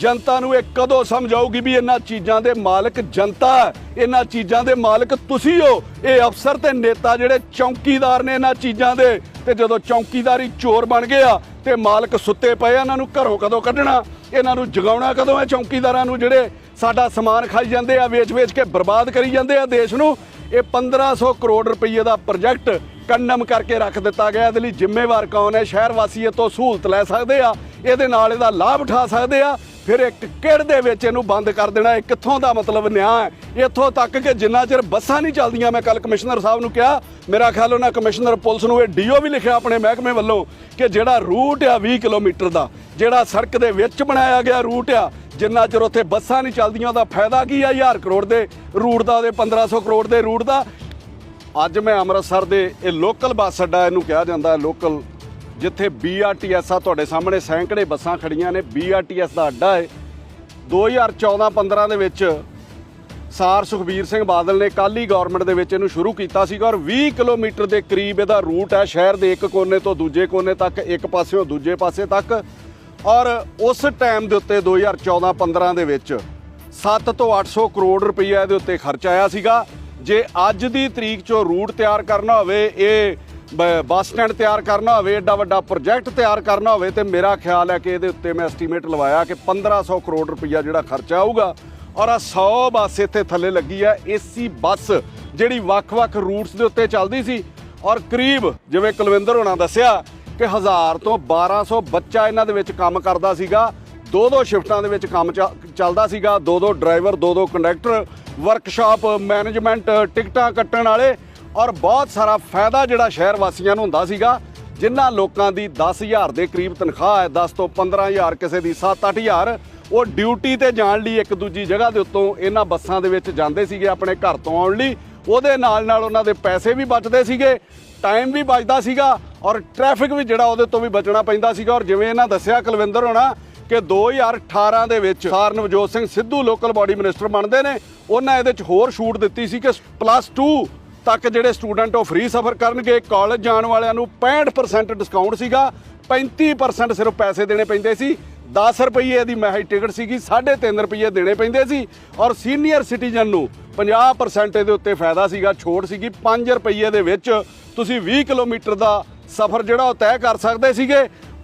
ਜਨਤਾ ਨੂੰ ਇਹ ਕਦੋਂ ਸਮਝ ਆਊਗੀ ਵੀ ਇਹਨਾਂ ਚੀਜ਼ਾਂ ਦੇ ਮਾਲਕ ਜਨਤਾ ਇਹਨਾਂ ਚੀਜ਼ਾਂ ਦੇ ਮਾਲਕ ਤੁਸੀਂ ਹੋ। ਇਹ ਅਫਸਰ ਤੇ ਨੇਤਾ ਜਿਹੜੇ ਚੌਕੀਦਾਰ ਨੇ ਇਹਨਾਂ ਚੀਜ਼ਾਂ ਦੇ। ਤੇ ਜਦੋਂ ਚੌਕੀਦਾਰੀ ਚੋਰ ਬਣ ਗਏ ਆ, ਤੇ ਮਾਲਕ ਸੁੱਤੇ ਪਏ ਇਹਨਾਂ ਨੂੰ ਘਰੋਂ ਕਦੋਂ ਕੱਢਣਾ? ਇਹਨਾਂ ਨੂੰ ਜਗਾਉਣਾ ਕਦੋਂ ਹੈ ਚੌਕੀਦਾਰਾਂ ਨੂੰ ਜਿਹੜੇ ਸਾਡਾ ਸਮਾਨ ਖਾਈ ਜਾਂਦੇ ਆ, ਵੇਚ-ਵੇਚ ਕੇ ਬਰਬਾਦ ਕਰੀ ਜਾਂਦੇ ਆ ਦੇਸ਼ ਨੂੰ? ਇਹ 1500 ਕਰੋੜ ਰੁਪਏ ਦਾ ਪ੍ਰੋਜੈਕਟ ਕੰਡਮ ਕਰਕੇ ਰੱਖ ਦਿੱਤਾ ਗਿਆ। ਇਹਦੇ ਲਈ ਜ਼ਿੰਮੇਵਾਰ ਕੌਣ ਹੈ? ਸ਼ਹਿਰ ਵਾਸੀ ਇਹ ਤੋਂ ਸਹੂਲਤ ਲੈ ਸਕਦੇ ਆ। ਇਹਦੇ ਨਾਲ ਇਹਦਾ ਲਾਭ ਉਠਾ ਸਕਦੇ ਆ। ਫਿਰ ਇੱਕ ਕਿੜ ਦੇ ਵਿੱਚ ਇਹਨੂੰ ਬੰਦ ਕਰ ਦੇਣਾ। ਇਹ ਕਿੱਥੋਂ ਦਾ ਮਤਲਬ ਨਿਆਂ ਹੈ? ਇੱਥੋਂ ਤੱਕ ਕਿ ਜਿੰਨਾ ਚਿਰ ਬੱਸਾਂ ਨਹੀਂ ਚੱਲਦੀਆਂ, ਮੈਂ ਕੱਲ ਕਮਿਸ਼ਨਰ ਸਾਹਿਬ ਨੂੰ ਕਿਹਾ, ਮੇਰਾ ਖਿਆਲ ਉਹਨਾਂ ਕਮਿਸ਼ਨਰ ਪੁਲਿਸ ਨੂੰ ਇਹ ਡੀਓ ਵੀ ਲਿਖਿਆ ਆਪਣੇ ਮਹਿਕਮੇ ਵੱਲੋਂ ਕਿ ਜਿਹੜਾ ਰੂਟ ਆ 20 ਕਿਲੋਮੀਟਰ ਦਾ, ਜਿਹੜਾ ਸੜਕ ਦੇ ਵਿੱਚ ਬਣਾਇਆ ਗਿਆ ਰੂਟ ਆ, ਜਿੰਨਾ ਚਿਰ ਉੱਥੇ ਬੱਸਾਂ ਨਹੀਂ ਚੱਲਦੀਆਂ, ਉਹਦਾ ਫਾਇਦਾ ਕੀ ਆ 1000 ਕਰੋੜ ਦੇ ਰੂਟ ਦਾ ਉਹਦੇ 1500 ਕਰੋੜ ਦੇ ਰੂਟ ਦਾ? ਅੱਜ ਮੈਂ ਅੰਮ੍ਰਿਤਸਰ ਦੇ ਇਹ ਲੋਕਲ ਬੱਸ ਅੱਡਾ ਇਹਨੂੰ ਕਿਹਾ ਜਾਂਦਾ ਲੋਕਲ ਜਿੱਥੇ BRTS ਆ ਤੁਹਾਡੇ ਸਾਹਮਣੇ ਸੈਂਕੜੇ ਬੱਸਾਂ ਖੜੀਆਂ ਨੇ। BRTS ਦਾ ਅੱਡਾ ਹੈ 2014-15 ਦੇ ਵਿੱਚ ਸਾਰ ਸੁਖਬੀਰ ਸਿੰਘ ਬਾਦਲ ਨੇ ਕਾਲੀ ਗਵਰਨਮੈਂਟ ਦੇ ਵਿੱਚ ਇਹਨੂੰ ਸ਼ੁਰੂ ਕੀਤਾ ਸੀਗਾ ਔਰ 20 ਕਿਲੋਮੀਟਰ ਦੇ ਕਰੀਬ ਇਹਦਾ ਰੂਟ ਹੈ ਸ਼ਹਿਰ ਦੇ ਇੱਕ ਕੋਨੇ ਤੋਂ ਦੂਜੇ ਕੋਨੇ ਤੱਕ, ਇੱਕ ਪਾਸਿਓਂ ਦੂਜੇ ਪਾਸੇ ਤੱਕ। ਔਰ ਉਸ ਟਾਈਮ ਦੇ ਉੱਤੇ 2014-15 ਦੇ ਵਿੱਚ 7 ਤੋਂ 800 ਕਰੋੜ ਰੁਪਈਆ ਇਹਦੇ ਉੱਤੇ ਖਰਚ ਆਇਆ ਸੀਗਾ। ਜੇ ਅੱਜ ਦੀ ਤਰੀਕ 'ਚੋਂ ਰੂਟ ਤਿਆਰ ਕਰਨਾ ਹੋਵੇ, ਇਹ ਬੱਸ ਸਟੈਂਡ ਤਿਆਰ ਕਰਨਾ ਹੋਵੇ, ਏਡਾ ਵੱਡਾ ਪ੍ਰੋਜੈਕਟ ਤਿਆਰ ਕਰਨਾ ਹੋਵੇ ਤੇ ਮੇਰਾ ਖਿਆਲ ਹੈ ਕਿ ਇਹਦੇ ਉੱਤੇ ਮੈਂ ਐਸਟੀਮੇਟ ਲਵਾਇਆ ਕਿ 1500 ਕਰੋੜ ਰੁਪਈਆ ਜਿਹੜਾ ਖਰਚਾ ਆਊਗਾ ਔਰ ਆ 100 ਬੱਸ ਇੱਥੇ ਥੱਲੇ ਲੱਗੀ ਹੈ, ਏਸੀ ਬੱਸ ਜਿਹੜੀ ਵੱਖ-ਵੱਖ ਰੂਟਸ ਦੇ ਉੱਤੇ ਚੱਲਦੀ ਸੀ ਔਰ ਕਰੀਬ ਜਿਵੇਂ ਕੁਲਵਿੰਦਰ ਹੋਣਾ ਦੱਸਿਆ ਕਿ 1000 ਤੋਂ 1200 ਬੱਚਾ ਇਹਨਾਂ ਦੇ ਵਿੱਚ ਕੰਮ ਕਰਦਾ ਸੀਗਾ ਦੋ ਦੋ ਸ਼ਿਫਟਾਂ ਦੇ ਵਿੱਚ ਕੰਮ ਚੱਲ- ਚੱਲਦਾ ਸੀਗਾ ਦੋ ਦੋ ਡਰਾਈਵਰ ਦੋ ਦੋ ਕੰਡਕਟਰ, ਵਰਕਸ਼ਾਪ ਮੈਨੇਜਮੈਂਟ, ਟਿਕਟਾਂ ਕੱਟਣ ਵਾਲੇ ਔਰ ਬਹੁਤ ਸਾਰਾ ਫਾਇਦਾ ਜਿਹੜਾ ਸ਼ਹਿਰ ਵਾਸੀਆਂ ਨੂੰ ਹੁੰਦਾ ਸੀਗਾ, ਜਿਨ੍ਹਾਂ ਲੋਕਾਂ ਦੀ 10000 ਦੇ ਕਰੀਬ ਤਨਖਾਹ ਹੈ 10 ਤੋਂ 15000 ਕਿਸੇ ਦੀ 7-8000 ਉਹ ਡਿਊਟੀ ਤੇ ਜਾਣ ਲਈ ਇੱਕ ਦੂਜੀ ਜਗ੍ਹਾ ਦੇ ਉੱਤੋਂ ਇਹਨਾਂ ਬੱਸਾਂ ਦੇ ਵਿੱਚ ਜਾਂਦੇ ਸੀਗੇ ਆਪਣੇ ਘਰ ਤੋਂ ਆਉਣ ਲਈ। ਉਹਦੇ ਨਾਲ ਨਾਲ ਉਹਨਾਂ ਦੇ ਪੈਸੇ ਵੀ ਬਚਦੇ ਸੀਗੇ ਟਾਈਮ ਵੀ ਬਚਦਾ ਸੀਗਾ ਔਰ ਟ੍ਰੈਫਿਕ ਵੀ ਜਿਹੜਾ ਉਹਦੇ ਤੋਂ ਵੀ ਬਚਣਾ ਪੈਂਦਾ ਸੀਗਾ। ਔਰ ਜਿਵੇਂ ਇਹਨਾਂ ਦੱਸਿਆ ਕੁਲਵਿੰਦਰ ਹੋਣਾ ਕਿ 2018 ਦੇ ਵਿੱਚ sir Navjot Singh Sidhu local body minister ਬਣਦੇ ਨੇ। ਉਹਨਾਂ ਇਹਦੇ ਚ ਹੋਰ ਛੂਟ ਦਿੱਤੀ ਸੀ ਕਿ ਪਲੱਸ 2 ਤੱਕ ਜਿਹੜੇ ਸਟੂਡੈਂਟ ਉਹ ਫ੍ਰੀ ਸਫ਼ਰ ਕਰਨਗੇ ਕਾਲਜ ਜਾਣ ਵਾਲਿਆਂ ਨੂੰ 65% ਡਿਸਕਾਊਂਟ ਸੀਗਾ 35% ਸਿਰਫ ਪੈਸੇ ਦੇਣੇ ਪੈਂਦੇ ਸੀ 10 ਰੁਪਏ ਦੀ ਮਹਿਜ ਟਿਕਟ ਸੀਗੀ 3.5 ਰੁਪਏ ਦੇਣੇ ਪੈਂਦੇ ਸੀ ਔਰ ਸੀਨੀਅਰ ਸਿਟੀਜ਼ਨ ਨੂੰ 50% ਇਹਦੇ ਉੱਤੇ ਫਾਇਦਾ ਸੀਗਾ, ਛੋਟ ਸੀਗੀ 5 ਰੁਪਏ ਦੇ ਵਿੱਚ ਤੁਸੀਂ 20 ਕਿਲੋਮੀਟਰ ਦਾ ਸਫ਼ਰ ਜਿਹੜਾ ਉਹ ਤੈਅ ਕਰ ਸਕਦੇ ਸੀਗੇ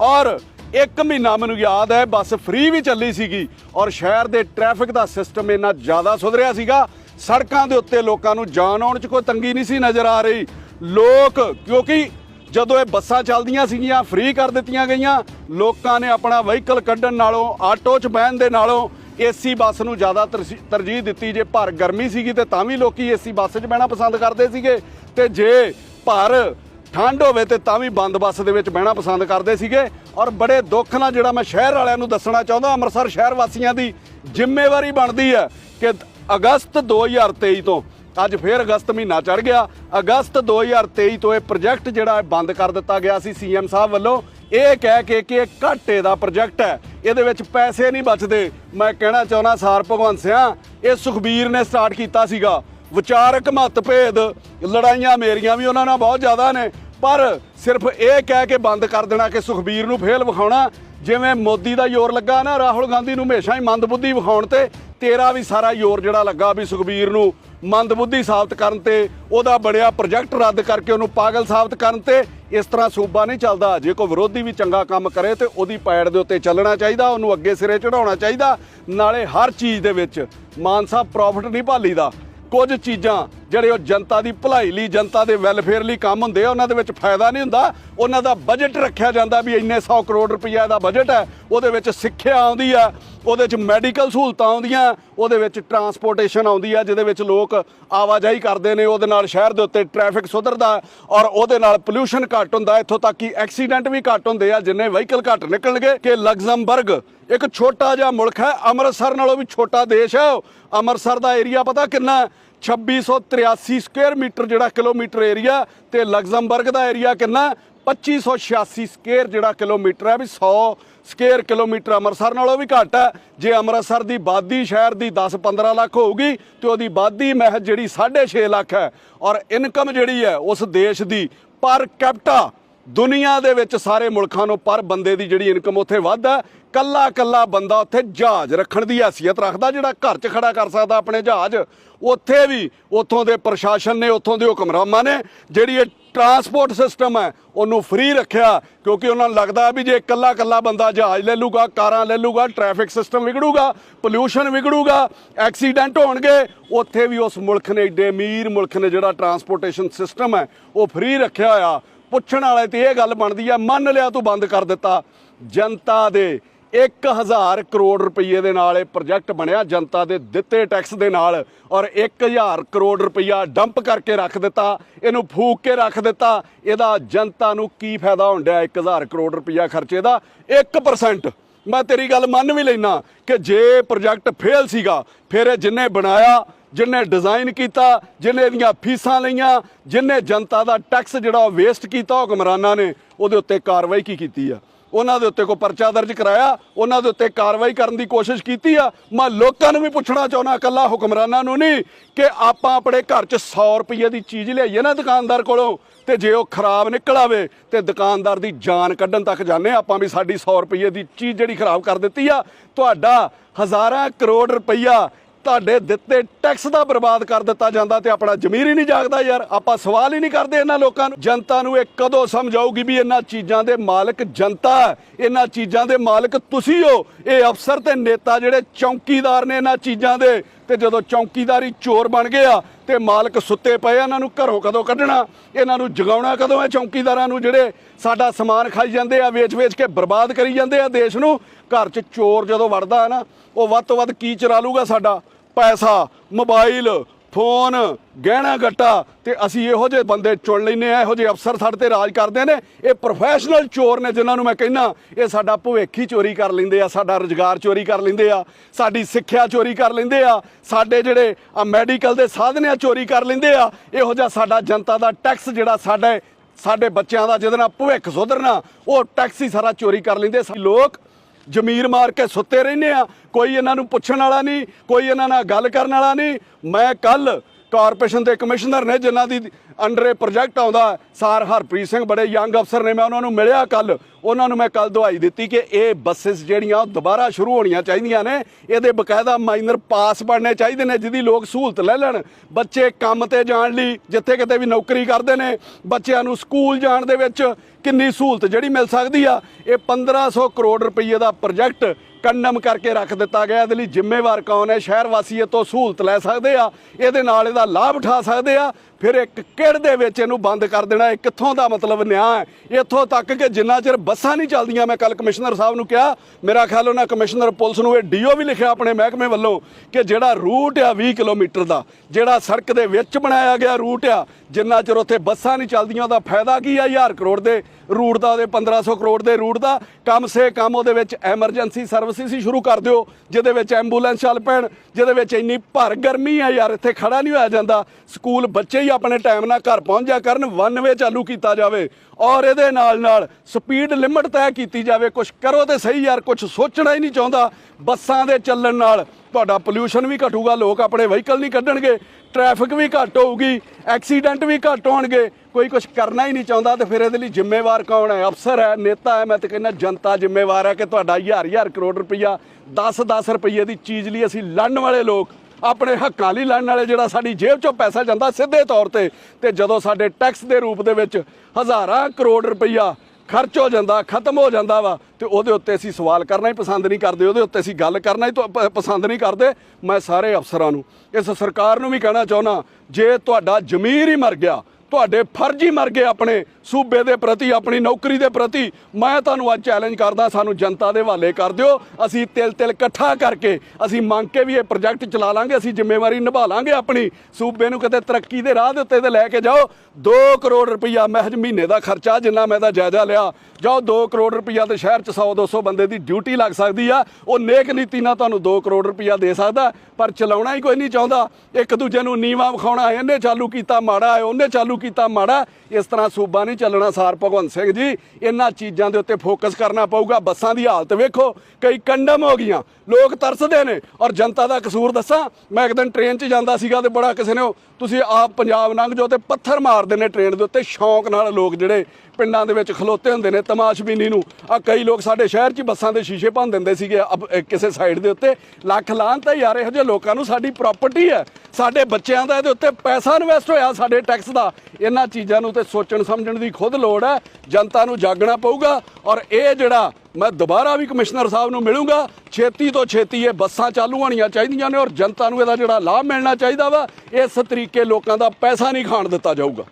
ਔਰ ਇੱਕ ਮਹੀਨਾ ਮੈਨੂੰ ਯਾਦ ਹੈ, ਬੱਸ ਫ੍ਰੀ ਵੀ ਚੱਲੀ ਸੀਗੀ ਔਰ ਸ਼ਹਿਰ ਦੇ ਟ੍ਰੈਫਿਕ ਦਾ ਸਿਸਟਮ ਇੰਨਾ ਜ਼ਿਆਦਾ ਸੁਧਰਿਆ ਸੀਗਾ ਸੜਕਾਂ ਦੇ ਉੱਤੇ ਲੋਕਾਂ ਨੂੰ ਜਾਣ ਆਉਣ 'ਚ ਕੋਈ ਤੰਗੀ ਨਹੀਂ ਸੀ ਨਜ਼ਰ ਆ ਰਹੀ। ਲੋਕ, ਕਿਉਂਕਿ ਜਦੋਂ ਇਹ ਬੱਸਾਂ ਚੱਲਦੀਆਂ ਸੀਗੀਆਂ ਫ੍ਰੀ ਕਰ ਦਿੱਤੀਆਂ ਗਈਆਂ, ਲੋਕਾਂ ਨੇ ਆਪਣਾ ਵਹੀਕਲ ਕੱਢਣ ਨਾਲੋਂ, ਆਟੋ 'ਚ ਬਹਿਣ ਦੇ ਨਾਲੋਂ ਏਸੀ ਬੱਸ ਨੂੰ ਜ਼ਿਆਦਾ ਤਰਸੀ- ਤਰਜੀਹ ਦਿੱਤੀ। ਜੇ ਭਰ ਗਰਮੀ ਸੀਗੀ ਤੇ ਤਾਂ ਵੀ ਲੋਕੀ ਏਸੀ ਬੱਸ 'ਚ ਬਹਿਣਾ ਪਸੰਦ ਕਰਦੇ ਸੀਗੇ। ਤੇ ਜੇ ਭਰ ਠੰਡ ਹੋਵੇ ਤੇ ਤਾਂ ਵੀ ਬੰਦ ਬੱਸ ਦੇ ਵਿੱਚ ਬਹਿਣਾ ਪਸੰਦ ਕਰਦੇ ਸੀਗੇ। ਔਰ ਬੜੇ ਦੁੱਖ ਨਾਲ ਜਿਹੜਾ ਮੈਂ ਸ਼ਹਿਰ ਵਾਲਿਆਂ ਨੂੰ ਦੱਸਣਾ ਚਾਹੁੰਦਾ, ਅੰਮ੍ਰਿਤਸਰ ਸ਼ਹਿਰ ਵਾਸੀਆਂ ਦੀ ਜ਼ਿੰਮੇਵਾਰੀ ਬਣਦੀ ਹੈ ਕਿ ਅਗਸਤ 2023 ਤੋਂ। ਅੱਜ ਫੇਰ ਅਗਸਤ ਮਹੀਨਾ ਚੜ ਗਿਆ। ਅਗਸਤ 2023 ਤੋਂ ਇਹ ਪ੍ਰੋਜੈਕਟ ਜਿਹੜਾ ਹੈ ਬੰਦ ਕਰ ਦਿੱਤਾ ਗਿਆ ਸੀ ਸੀਐਮ ਸਾਹਿਬ ਵੱਲੋਂ। ਇਹ ਕਹਿ ਕੇ ਕਿ ਇਹ ਘਾਟੇ ਦਾ ਪ੍ਰੋਜੈਕਟ ਹੈ। ਇਹਦੇ ਵਿੱਚ ਪੈਸੇ ਨਹੀਂ ਬਚਦੇ। ਮੈਂ ਕਹਿਣਾ ਚਾਹੁੰਦਾ ਸਾਰ ਭਗਵੰਤ ਸਿਆ, ਇਹ ਸੁਖਬੀਰ ਨੇ ਸਟਾਰਟ ਕੀਤਾ ਸੀਗਾ। ਵਿਚਾਰਕ ਮਤਭੇਦ ਲੜਾਈਆਂ ਮੇਰੀਆਂ ਵੀ ਉਹਨਾਂ ਨਾਲ ਬਹੁਤ ਜ਼ਿਆਦਾ ਨੇ। ਪਰ ਸਿਰਫ ਇਹ ਕਹਿ ਕੇ ਬੰਦ ਕਰ ਦੇਣਾ ਕਿ ਸੁਖਬੀਰ ਨੂੰ ਫੇਲ ਵਿਖਾਉਣਾ। ਜਿਵੇਂ ਮੋਦੀ ਦਾ ਜ਼ੋਰ ਲੱਗਾ ਨਾ, ਰਾਹੁਲ ਗਾਂਧੀ ਨੂੰ ਹਮੇਸ਼ਾ ਹੀ ਮੰਦਬੁੱਧੀ ਵਿਖਾਉਣ ਤੇ ਤੇਰਾ ਵੀ ਸਾਰਾ ਜ਼ੋਰ ਜਿਹੜਾ ਲੱਗਾ ਵੀ ਸੁਖਬੀਰ ਨੂੰ ਮੰਦਬੁੱਧੀ ਸਾਬਤ ਕਰਨ ਤੇ, ਉਹਦਾ ਬਣਿਆ ਪ੍ਰੋਜੈਕਟ ਰੱਦ ਕਰਕੇ ਉਹਨੂੰ ਪਾਗਲ ਸਾਬਤ ਕਰਨ ਤੇ, ਇਸ ਤਰ੍ਹਾਂ ਸੂਬਾ ਨਹੀਂ ਚੱਲਦਾ। ਜੇ ਕੋਈ ਵਿਰੋਧੀ ਵੀ ਚੰਗਾ ਕੰਮ ਕਰੇ ਤੇ ਉਹਦੀ ਪੈੜ ਦੇ ਉੱਤੇ ਚੱਲਣਾ ਚਾਹੀਦਾ, ਉਹਨੂੰ ਅੱਗੇ ਸਿਰੇ ਚੜਾਉਣਾ ਚਾਹੀਦਾ। ਨਾਲੇ ਹਰ ਚੀਜ਼ ਦੇ ਵਿੱਚ ਮਾਨਸਾ ਪ੍ਰੋਫਿਟ ਨਹੀਂ ਭਾਲੀਦਾ। ਕੁਝ ਚੀਜ਼ਾਂ ਜਿਹੜੇ ਉਹ ਜਨਤਾ ਦੀ ਭਲਾਈ ਲਈ, ਜਨਤਾ ਦੇ ਵੈਲਫੇਅਰ ਲਈ ਕੰਮ ਹੁੰਦੇ ਆ, ਉਹਨਾਂ ਦੇ ਵਿੱਚ ਫਾਇਦਾ ਨਹੀਂ ਹੁੰਦਾ। ਉਹਨਾਂ ਦਾ ਬਜਟ ਰੱਖਿਆ ਜਾਂਦਾ ਵੀ ਇੰਨੇ 100 ਕਰੋੜ ਰੁਪਈਆ ਦਾ ਬਜਟ ਹੈ, ਉਹਦੇ ਵਿੱਚ ਸਿੱਖਿਆ ਆਉਂਦੀ ਆ, ਉਹਦੇ ਵਿੱਚ ਮੈਡੀਕਲ ਸਹੂਲਤਾਂ ਆਉਂਦੀਆਂ, ਉਹਦੇ ਵਿੱਚ ਟਰਾਂਸਪੋਰਟੇਸ਼ਨ ਆਉਂਦੀ ਆ, ਜਿਹਦੇ ਵਿੱਚ ਲੋਕ ਆਵਾਜਾਈ ਕਰਦੇ ਨੇ, ਉਹਦੇ ਨਾਲ ਸ਼ਹਿਰ ਦੇ ਉੱਤੇ ਟ੍ਰੈਫਿਕ ਸੁਧਰਦਾ ਔਰ ਉਹਦੇ ਨਾਲ ਪੋਲੂਸ਼ਨ ਘੱਟ ਹੁੰਦਾ। ਇੱਥੋਂ ਤੱਕ ਕਿ ਐਕਸੀਡੈਂਟ ਵੀ ਘੱਟ ਹੁੰਦੇ ਆ, ਜਿੰਨੇ ਵਹੀਕਲ ਘੱਟ ਨਿਕਲਣਗੇ ਕਿ ਲਗਜ਼ਮਬਰਗ ਇੱਕ ਛੋਟਾ ਜਿਹਾ ਮੁਲਕ ਹੈ, ਅੰਮ੍ਰਿਤਸਰ ਨਾਲੋਂ ਵੀ ਛੋਟਾ ਦੇਸ਼ ਹੈ ਉਹ। ਅੰਮ੍ਰਿਤਸਰ ਦਾ ਏਰੀਆ ਪਤਾ ਕਿੰਨਾ 2683 ਸਕੁਅਰ ਮੀਟਰ ਜਿਹੜਾ ਕਿਲੋਮੀਟਰ ਏਰੀਆ ਤੇ ਲਗਜ਼ਮਬਰਗ ਦਾ ਏਰੀਆ ਕਿੰਨਾ? ਹੈ? 2586 ਸਕੁਅਰ ਜਿਹੜਾ ਕਿਲੋਮੀਟਰ ਹੈ। ਵੀ 100 ਸਕੁਅਰ ਕਿਲੋਮੀਟਰ ਅੰਮ੍ਰਿਤਸਰ ਨਾਲੋਂ ਵੀ ਘੱਟ ਹੈ। ਜੇ ਅੰਮ੍ਰਿਤਸਰ ਦੀ ਬਾਦੀ ਸ਼ਹਿਰ ਦੀ 10-15 ਲੱਖ ਹੋਊਗੀ, ਤੇ ਉਹਦੀ ਬਾਦੀ ਮਹਿਜ ਜਿਹੜੀ 6.5 ਲੱਖ ਹੈ। ਔਰ ਇਨਕਮ ਜਿਹੜੀ ਹੈ, ਉਸ ਦੇਸ਼ ਦੀ ਪਰ ਕੈਪਟਾ ਦੁਨੀਆ ਦੇ ਵਿੱਚ ਸਾਰੇ ਮੁਲਕਾਂ ਨੂੰ ਪਰ ਬੰਦੇ ਦੀ ਜਿਹੜੀ ਇਨਕਮ ਉੱਥੇ ਵੱਧ ਹੈ ਕੱਲਾ ਕੱਲਾ ਬੰਦਾ ਉੱਥੇ ਜਹਾਜ਼ ਰੱਖਣ ਦੀ ਹیثیت ਰੱਖਦਾ, ਜਿਹੜਾ ਘਰ 'ਚ ਖੜਾ ਕਰ ਸਕਦਾ ਆਪਣੇ ਜਹਾਜ਼। ਉੱਥੇ ਵੀ ਉੱਥੋਂ ਦੇ ਪ੍ਰਸ਼ਾਸਨ ਨੇ, ਉੱਥੋਂ ਦੇ ਹੁਕਮਰਾਨਾਂ ਨੇ ਜਿਹੜੀ ਇਹ ਟਰਾਂਸਪੋਰਟ ਸਿਸਟਮ ਹੈ, ਉਹਨੂੰ ਫ੍ਰੀ ਰੱਖਿਆ, ਕਿਉਂਕਿ ਉਹਨਾਂ ਨੂੰ ਲੱਗਦਾ ਵੀ ਜੇ ਇਕੱਲਾ ਇਕੱਲਾ ਬੰਦਾ ਜਹਾਜ਼ ਲੈ ਲੂਗਾ, ਕਾਰਾਂ ਲੈ ਲੂਗਾ, ਟ੍ਰੈਫਿਕ ਸਿਸਟਮ ਵਿਗੜੂਗਾ, ਪੋਲੂਸ਼ਨ ਵਿਗੜੂਗਾ, ਐਕਸੀਡੈਂਟ ਹੋਣਗੇ, ਉੱਥੇ ਵੀ ਉਸ ਮੁਲਕ ਨੇ, ਏਡੇ ਅਮੀਰ ਮੁਲਕ ਨੇ ਜਿਹੜਾ ਟਰਾਂਸਪੋਰਟੇਸ਼ਨ ਸਿਸਟਮ ਹੈ, ਉਹ ਫ੍ਰੀ ਰੱਖਿਆ ਹੋਇਆ। ਪੁੱਛਣ ਵਾਲੇ ਤੇ ਇਹ ਗੱਲ ਬਣਦੀ ਆ, ਮੰਨ ਲਿਆ ਤੂੰ ਬੰਦ ਕਰ ਦਿੱਤਾ। ਜਨਤਾ ਦੇ 1000 ਕਰੋੜ ਰੁਪਏ ਦੇ ਨਾਲ ਇਹ ਪ੍ਰੋਜੈਕਟ ਬਣਿਆ, ਜਨਤਾ ਦੇ ਦਿੱਤੇ ਟੈਕਸ ਦੇ ਨਾਲ, ਔਰ 1000 ਕਰੋੜ ਰੁਪਇਆ ਡੰਪ ਕਰਕੇ ਰੱਖ ਦਿੱਤਾ, ਇਹਨੂੰ ਫੂਕ ਕੇ ਰੱਖ ਦਿੱਤਾ। ਇਹਦਾ ਜਨਤਾ ਨੂੰ ਕੀ ਫਾਇਦਾ ਹੁੰਦਾ 1000 ਕਰੋੜ ਰੁਪਇਆ ਖਰਚੇ ਦਾ? 1% ਮੈਂ ਤੇਰੀ ਗੱਲ ਮੰਨ ਵੀ ਲੈਣਾ ਕਿ ਜੇ ਪ੍ਰੋਜੈਕਟ ਫੇਲ ਸੀਗਾ, ਫਿਰ ਇਹ ਜਿੰਨੇ ਬਣਾਇਆ ਜਿਨੇ ਡਿਜ਼ਾਈਨ ਕੀਤਾ ਜਿਨੇ ਇਹਦੀਆਂ ਫੀਸਾਂ ਲਈਆਂ ਜਿਨੇ ਜਨਤਾ ਦਾ ਟੈਕਸ ਜਿਹੜਾ ਵੇਸਟ ਕੀਤਾ ਹੁਕਮਰਾਨਾਂ ਨੇ ਉਹਦੇ ਉੱਤੇ ਕਾਰਵਾਈ ਕੀ ਕੀਤੀ ਆ? ਉਹਨਾਂ ਦੇ ਉੱਤੇ ਕੋਈ ਪਰਚਾ ਦਰਜ ਕਰਾਇਆ? ਉਹਨਾਂ ਦੇ ਉੱਤੇ ਕਾਰਵਾਈ ਕਰਨ ਦੀ ਕੋਸ਼ਿਸ਼ ਕੀਤੀ ਆ? ਮੈਂ ਲੋਕਾਂ ਨੂੰ ਵੀ ਪੁੱਛਣਾ ਚਾਹੁੰਦਾ, ਇਕੱਲਾ ਹੁਕਮਰਾਨਾਂ ਨੂੰ ਨਹੀਂ, ਕਿ ਆਪਾਂ ਆਪਣੇ ਘਰ 'ਚ 100 ਰੁਪਏ ਦੀ ਚੀਜ਼ ਲਿਆਈਏ ਨਾ ਦੁਕਾਨਦਾਰ ਕੋਲੋਂ, ਤੇ ਜੇ ਉਹ ਖਰਾਬ ਨਿਕਲ ਆਵੇ, ਤੇ ਦੁਕਾਨਦਾਰ ਦੀ ਜਾਨ ਕੱਢਣ ਤੱਕ ਜਾਂਦੇ ਆਪਾਂ ਵੀ ਸਾਡੀ 100 ਰੁਪਏ ਦੀ ਚੀਜ਼ ਜਿਹੜੀ ਖਰਾਬ ਕਰ ਦਿੱਤੀ ਆ, ਤੁਹਾਡਾ ਹਜ਼ਾਰਾਂ ਕਰੋੜ ਰੁਪਈਆ ਤੁਹਾਡੇ ਦਿੱਤੇ ਟੈਕਸ ਦਾ ਬਰਬਾਦ ਕਰ ਦਿੱਤਾ ਜਾਂਦਾ ਤੇ ਆਪਣਾ ਜ਼ਮੀਰ ਹੀ ਨਹੀਂ ਜਾਗਦਾ ਯਾਰ। ਆਪਾਂ ਸਵਾਲ ਹੀ ਨਹੀਂ ਕਰਦੇ ਇਹਨਾਂ ਲੋਕਾਂ ਨੂੰ। ਜਨਤਾ ਨੂੰ ਇਹ ਕਦੋਂ ਸਮਝਾਊਗੀ ਵੀ ਇਹਨਾਂ ਚੀਜ਼ਾਂ ਦੇ ਮਾਲਕ ਜਨਤਾ ਇਹਨਾਂ ਚੀਜ਼ਾਂ ਦੇ ਮਾਲਕ ਤੁਸੀਂ ਹੋ। ਇਹ ਅਫਸਰ ਤੇ ਨੇਤਾ ਜਿਹੜੇ ਚੌਕੀਦਾਰ ਨੇ ਇਹਨਾਂ ਚੀਜ਼ਾਂ ਦੇ। ਤੇ ਜਦੋਂ ਚੌਕੀਦਾਰੀ ਚੋਰ ਬਣ ਗਏ ਆ, ਤੇ ਮਾਲਕ ਸੁੱਤੇ ਪਏ ਇਹਨਾਂ ਨੂੰ ਘਰੋਂ ਕਦੋਂ ਕੱਢਣਾ? ਇਹਨਾਂ ਨੂੰ ਜਗਾਉਣਾ ਕਦੋਂ ਹੈ ਚੌਕੀਦਾਰਾਂ ਨੂੰ ਜਿਹੜੇ ਸਾਡਾ ਸਮਾਨ ਖਾਈ ਜਾਂਦੇ ਆ, ਵੇਚ-ਵੇਚ ਕੇ ਬਰਬਾਦ ਕਰੀ ਜਾਂਦੇ ਆ ਦੇਸ਼ ਨੂੰ? ਘਰ 'ਚ ਚੋਰ ਜਦੋਂ ਵੜਦਾ ਹੈ ਨਾ, ਉਹ ਵੱਧ ਤੋਂ ਵੱਧ ਕੀ ਚਰਾ ਲੂਗਾ ਸਾਡਾ? ਪੈਸਾ, ਮੋਬਾਈਲ, ਫੋਨ, ਗਹਿਣਾ ਗੱਟਾ ਤੇ ਅਸੀਂ ਇਹੋ ਜਿਹੇ ਬੰਦੇ ਚੁਣ ਲੈਨੇ ਆ ਇਹੋ ਜਿਹੇ ਅਫਸਰ ਸਾਡੇ ਤੇ ਰਾਜ ਕਰਦੇ ਨੇ। ਇਹ ਪ੍ਰੋਫੈਸ਼ਨਲ ਚੋਰ ਨੇ ਜਿਨ੍ਹਾਂ ਨੂੰ ਮੈਂ ਕਹਿੰਨਾ ਇਹ ਸਾਡਾ ਭਵਿੱਖ ਹੀ ਚੋਰੀ ਕਰ ਲੈਂਦੇ ਆ, ਸਾਡਾ ਰੁਜ਼ਗਾਰ ਚੋਰੀ ਕਰ ਲੈਂਦੇ ਆ, ਸਾਡੀ ਸਿੱਖਿਆ ਚੋਰੀ ਕਰ ਲੈਂਦੇ ਆ, ਸਾਡੇ ਜਿਹੜੇ ਆ ਮੈਡੀਕਲ ਦੇ ਸਾਧਨ ਆ ਚੋਰੀ ਕਰ ਲੈਂਦੇ ਆ, ਇਹੋ ਜਿਹਾ ਸਾਡਾ ਜਨਤਾ ਦਾ ਟੈਕਸ ਜਿਹੜਾ ਸਾਡੇ ਸਾਡੇ ਬੱਚਿਆਂ ਦਾ ਜਿਹਦੇ ਨਾਲ ਭਵਿੱਖ ਸੁਧਰਨਾ, ਉਹ ਟੈਕਸ ਹੀ ਸਾਰਾ ਚੋਰੀ ਕਰ ਲੈਂਦੇ ਲੋਕ ਜ਼ਮੀਰ ਮਾਰ ਕੇ ਸੁੱਤੇ ਰਹਿੰਦੇ ਆ। ਕੋਈ ਇਹਨਾਂ ਨੂੰ ਪੁੱਛਣ ਵਾਲਾ ਨਹੀਂ, ਕੋਈ ਇਹਨਾਂ ਨਾਲ ਗੱਲ ਕਰਨ ਵਾਲਾ ਨਹੀਂ। ਮੈਂ ਕੱਲ ਕਾਰਪੋਰੇਸ਼ਨ ਦੇ ਕਮਿਸ਼ਨਰ ਨੇ ਜਿਨ੍ਹਾਂ ਦੀ ਅੰਡਰ ਪ੍ਰੋਜੈਕਟ ਆਉਂਦਾ ਸਾਰ ਹਰਪ੍ਰੀਤ ਸਿੰਘ ਬੜੇ ਯੰਗ ਅਫਸਰ ਨੇ, ਮੈਂ ਉਹਨਾਂ ਨੂੰ ਮਿਲਿਆ ਕੱਲ ਉਹਨਾਂ ਨੂੰ ਮੈਂ ਕੱਲ ਦਵਾਈ ਦਿੱਤੀ ਕਿ ਇਹ ਬੱਸਸ ਜਿਹੜੀਆਂ ਉਹ ਦੁਬਾਰਾ ਸ਼ੁਰੂ ਹੋਣੀਆਂ ਚਾਹੀਦੀਆਂ ਨੇ। ਇਹਦੇ ਬਕਾਇਦਾ ਮਾਈਨਰ ਪਾਸ ਬਣਨੇ ਚਾਹੀਦੇ ਨੇ, ਜਿਹਦੀ ਲੋਕ ਸਹੂਲਤ ਲੈ ਲੈਣ। ਬੱਚੇ ਕੰਮ ਤੇ ਜਾਣ ਲਈ ਜਿੱਥੇ ਕਿਤੇ ਵੀ ਨੌਕਰੀ ਕਰਦੇ ਨੇ, ਬੱਚਿਆਂ ਨੂੰ ਸਕੂਲ ਜਾਣ ਦੇ ਵਿੱਚ ਕਿੰਨੀ ਸਹੂਲਤ ਜਿਹੜੀ ਮਿਲ ਸਕਦੀ ਆ। ਇਹ 1500 ਕਰੋੜ ਰੁਪਏ ਦਾ ਪ੍ਰੋਜੈਕਟ ਕੰਡਮ ਕਰਕੇ ਰੱਖ ਦਿੱਤਾ ਗਿਆ। ਇਹਦੇ ਲਈ ਜ਼ਿੰਮੇਵਾਰ ਕੌਣ ਹੈ? ਸ਼ਹਿਰ ਵਾਸੀ ਇਹ ਤੋਂ ਸਹੂਲਤ ਲੈ ਸਕਦੇ ਆ। ਇਹਦੇ ਨਾਲ ਇਹਦਾ ਲਾਭ ਉਠਾ ਸਕਦੇ ਆ। ਫਿਰ ਇੱਕ ਕਿੜ ਦੇ ਵਿੱਚ ਇਹਨੂੰ ਬੰਦ ਕਰ ਦੇਣਾ? ਇਹ ਕਿੱਥੋਂ ਦਾ ਮਤਲਬ ਨਿਆਂ ਹੈ? ਇੱਥੋਂ ਤੱਕ ਕਿ ਜਿੰਨਾ ਚਿਰ ਬੱਸਾਂ ਨਹੀਂ ਚੱਲਦੀਆਂ, ਮੈਂ ਕੱਲ ਕਮਿਸ਼ਨਰ ਸਾਹਿਬ ਨੂੰ ਕਿਹਾ, ਮੇਰਾ ਖਿਆਲ ਉਹਨਾਂ ਕਮਿਸ਼ਨਰ ਪੁਲਿਸ ਨੂੰ ਇਹ ਡੀਓ ਵੀ ਲਿਖਿਆ ਆਪਣੇ ਮਹਿਕਮੇ ਵੱਲੋਂ ਕਿ ਜਿਹੜਾ ਰੂਟ ਆ 20 ਕਿਲੋਮੀਟਰ ਦਾ, ਜਿਹੜਾ ਸੜਕ ਦੇ ਵਿੱਚ ਬਣਾਇਆ ਗਿਆ ਰੂਟ ਆ, ਜਿੰਨਾ ਚਿਰ ਉੱਥੇ ਬੱਸਾਂ ਨਹੀਂ ਚੱਲਦੀਆਂ, ਉਹਦਾ ਫਾਇਦਾ ਕੀ ਆ? 1000 ਕਰੋੜ ਦੇ ਰੂਟ ਦਾ ਉਹਦੇ 1500 ਕਰੋੜ ਦੇ ਰੂਟ ਦਾ। ਕਮ ਸੇ ਕਮ ਉਹਦੇ ਵਿੱਚ ਐਮਰਜੈਂਸੀ ਸਰਵਿਸ ਹੀ ਸ਼ੁਰੂ ਕਰ ਦਿਓ। ਜਿਹਦੇ ਵਿੱਚ ਐਂਬੂਲੈਂਸ ਚੱਲ ਪੈਣ, ਜਿਹਦੇ ਵਿੱਚ ਇੰਨੀ ਭਰ ਗਰਮੀ ਆ ਯਾਰ, ਇੱਥੇ ਖੜਾ ਨਹੀਂ ਹੋਇਆ ਜਾਂਦਾ। ਸਕੂਲ ਬੱਚੇ ਹੀ ਆਪਣੇ ਟਾਈਮ ਨਾਲ ਘਰ ਪਹੁੰਚ ਜਾ ਕਰਨ ਵਨ ਵੇ ਚਾਲੂ ਕੀਤਾ ਜਾਵੇ। ਔਰ ਇਹਦੇ ਨਾਲ ਨਾਲ ਸਪੀਡ ਲਿਮਟ ਤੈਅ ਕੀਤੀ ਜਾਵੇ। ਕੁਝ ਕਰੋ ਤੇ ਸਹੀ ਯਾਰ ਕੁਝ ਸੋਚਣਾ ਹੀ ਨਹੀਂ ਚਾਹੁੰਦਾ। ਬੱਸਾਂ ਦੇ ਚੱਲਣ ਨਾਲ ਤੁਹਾਡਾ ਪੋਲਿਊਸ਼ਨ ਵੀ ਘਟੂਗਾ, ਲੋਕ ਆਪਣੇ ਵਹੀਕਲ ਨਹੀਂ ਕੱਢਣਗੇ। ਟ੍ਰੈਫਿਕ ਵੀ ਘੱਟ ਹੋਊਗੀ ਐਕਸੀਡੈਂਟ ਵੀ ਘੱਟ ਹੋਣਗੇ। ਕੋਈ ਕੁਝ ਕਰਨਾ ਹੀ ਨਹੀਂ ਚਾਹੁੰਦਾ ਤੇ ਫਿਰ ਇਹਦੇ ਲਈ ਜ਼ਿੰਮੇਵਾਰ ਕੌਣ ਹੈ? ਅਫਸਰ ਹੈ, ਨੇਤਾ ਹੈ, ਮੈਂ ਤਾਂ ਕਹਿੰਦਾ ਜਨਤਾ ਜ਼ਿੰਮੇਵਾਰ ਹੈ ਕਿ ਤੁਹਾਡਾ ਹਜ਼ਾਰ ਹਜ਼ਾਰ ਕਰੋੜ ਰੁਪਈਆ 10-10 ਰੁਪਈਏ ਦੀ ਚੀਜ਼ ਲਈ ਅਸੀਂ ਲੜਨ ਵਾਲੇ ਲੋਕ, ਆਪਣੇ ਹੱਕਾਂ ਲਈ ਲੜਨ ਵਾਲੇ ਜਿਹੜਾ ਸਾਡੀ ਜੇਬ ਚੋਂ ਪੈਸਾ ਜਾਂਦਾ ਸਿੱਧੇ ਤੌਰ ਤੇ ਤੇ ਜਦੋਂ ਸਾਡੇ ਟੈਕਸ ਦੇ ਰੂਪ ਦੇ ਵਿੱਚ ਹਜ਼ਾਰਾਂ ਕਰੋੜ ਰੁਪਈਆ ਖਰਚ ਹੋ ਜਾਂਦਾ, ਖਤਮ ਹੋ ਜਾਂਦਾ ਵਾ, ਤੇ ਉਹਦੇ ਉੱਤੇ ਅਸੀਂ ਸਵਾਲ ਕਰਨਾ ਹੀ ਪਸੰਦ ਨਹੀਂ ਕਰਦੇ, ਉਹਦੇ ਉੱਤੇ ਅਸੀਂ ਗੱਲ ਕਰਨਾ ਹੀ ਪਸੰਦ ਨਹੀਂ ਕਰਦੇ, ਮੈਂ ਸਾਰੇ ਅਫਸਰਾਂ ਨੂੰ, ਇਸ ਸਰਕਾਰ ਨੂੰ ਵੀ ਕਹਿਣਾ ਚਾਹੁੰਦਾ, ਜੇ ਤੁਹਾਡਾ ਜ਼ਮੀਰ ਹੀ ਮਰ ਗਿਆ ਤੁਹਾਡੇ ਫਰਜ਼ੀ ਮਰ ਗਏ ਆਪਣੇ ਸੂਬੇ ਦੇ ਪ੍ਰਤੀ, ਆਪਣੀ ਨੌਕਰੀ ਦੇ ਪ੍ਰਤੀ। ਮੈਂ ਤੁਹਾਨੂੰ ਅੱਜ ਚੈਲੰਜ ਕਰਦਾ, ਸਾਨੂੰ ਜਨਤਾ ਦੇ ਹਵਾਲੇ ਕਰ ਦਿਓ। ਅਸੀਂ ਤਿਲ ਤਿਲ ਇਕੱਠਾ ਕਰਕੇ, ਅਸੀਂ ਮੰਗ ਕੇ ਵੀ ਇਹ ਪ੍ਰੋਜੈਕਟ ਚਲਾ ਲਾਂਗੇ, ਅਸੀਂ ਜ਼ਿੰਮੇਵਾਰੀ ਨਿਭਾ ਲਾਂਗੇ ਆਪਣੀ। ਸੂਬੇ ਨੂੰ ਕਿਤੇ ਤਰੱਕੀ ਦੇ ਰਾਹ ਦੇ ਉੱਤੇ ਤੇ ਲੈ ਕੇ ਜਾਓ। 2 ਕਰੋੜ ਰੁਪਈਆ ਮਹਿਜ ਮਹੀਨੇ ਦਾ ਖਰਚਾ, ਜਿੰਨਾ ਮੈਂ ਦਾ ਜਾਇਜ਼ਾ ਲਿਆ। ਜਾਓ 2 ਕਰੋੜ ਰੁਪਈਆ ਤੇ ਸ਼ਹਿਰ ਚ 100 200 ਬੰਦੇ ਦੀ ਡਿਊਟੀ ਲੱਗ ਸਕਦੀ ਆ। ਉਹ ਨੇਕ ਨੀਤੀ ਨਾਲ ਤੁਹਾਨੂੰ 2 ਕਰੋੜ ਰੁਪਈਆ ਦੇ ਸਕਦਾ, ਪਰ ਚਲਾਉਣਾ ਹੀ ਕੋਈ ਨਹੀਂ ਚਾਹੁੰਦਾ। ਇੱਕ ਦੂਜੇ ਨੂੰ ਨੀਵਾ ਵਿਖਾਉਣਾ, ਇਹਨੇ ਚਾਲੂ ਕੀਤਾ, ਮਾੜਾ ਹੈ ਉਹਨੇ ਚਾਲੂ ਕੀਤਾ ਮਾੜਾ, ਇਸ ਤਰ੍ਹਾਂ ਸੂਬਾ ਨਹੀਂ ਚੱਲਣਾ ਸਾਰ ਭਗਵੰਤ ਸਿੰਘ ਜੀ। ਇਹਨਾਂ ਚੀਜ਼ਾਂ ਦੇ ਉੱਤੇ ਫੋਕਸ ਕਰਨਾ ਪਊਗਾ। ਬੱਸਾਂ ਦੀ ਹਾਲਤ ਵੇਖੋ, ਕਈ ਕੰਡਮ ਹੋ ਗਈਆਂ। ਲੋਕ ਤਰਸਦੇ ਨੇ। ਔਰ ਜਨਤਾ ਦਾ ਕਸੂਰ ਦੱਸਾਂ, ਮੈਂ ਇੱਕ ਦਿਨ ਟ੍ਰੇਨ 'ਚ ਜਾਂਦਾ ਸੀਗਾ ਤੇ ਬੜਾ ਕਿਸੇ ਨੇ ਉਹ- ਤੁਸੀਂ ਆਪ ਪੰਜਾਬ ਲੰਘ ਜਾਓ ਤੇ ਪੱਥਰ ਮਾਰਦੇ ਨੇ ਟ੍ਰੇਨ ਦੇ ਉੱਤੇ। ਸ਼ੌਂਕ ਨਾਲ ਲੋਕ ਜਿਹੜੇ ਪਿੰਡਾਂ ਦੇ ਵਿੱਚ ਖਲੋਤੇ ਹੁੰਦੇ ਨੇ, ਤਮਾਸ਼ਬੀਨੀ ਨੂੰ। ਆ ਕਈ ਲੋਕ ਸਾਡੇ ਸ਼ਹਿਰ 'ਚ ਬੱਸਾਂ ਦੇ ਸ਼ੀਸ਼ੇ ਭੰਨ ਦਿੰਦੇ ਸੀਗੇ ਅਬ- ਕਿਸੇ ਸਾਈਡ ਦੇ ਉੱਤੇ। ਲੱਖ ਲਾਹਨ ਤਾਂ ਯਾਰ, ਇਹੋ ਜਿਹੇ ਲੋਕਾਂ ਨੂੰ ਸਾਡੀ ਪ੍ਰਾਪਰਟੀ ਹੈ। ਸਾਡੇ ਬੱਚਿਆਂ ਦਾ ਇਹਦੇ ਉੱਤੇ ਪੈਸਾ ਇਨਵੈਸਟ ਹੋਇਆ ਸਾਡੇ ਟੈਕਸ ਦਾ। ਇਹਨਾਂ ਚੀਜ਼ਾਂ ਨੂੰ ਤੇ ਸੋਚਣ ਸਮਝਣ ਦੀ ਖੁਦ ਲੋੜ ਹੈ। ਜਨਤਾ ਨੂੰ ਜਾਗਣਾ ਪਊਗਾ ਔਰ ਇਹ ਜਿਹੜਾ ਮੈਂ ਦੁਬਾਰਾ ਵੀ ਕਮਿਸ਼ਨਰ ਸਾਹਿਬ ਨੂੰ ਮਿਲੂੰਗਾ, ਛੇਤੀ ਤੋਂ ਛੇਤੀ ਇਹ ਬੱਸਾਂ ਚਾਲੂ ਹੋਣੀਆਂ ਚਾਹੀਦੀਆਂ ਨੇ ਔਰ ਜਨਤਾ ਨੂੰ ਇਹਦਾ ਜਿਹੜਾ ਲਾਭ ਮਿਲਣਾ ਚਾਹੀਦਾ ਵਾ, ਇਸ ਤਰੀਕੇ ਲੋਕਾਂ ਦਾ ਪੈਸਾ ਨਹੀਂ ਖਾਣ ਦਿੱਤਾ ਜਾਊਗਾ।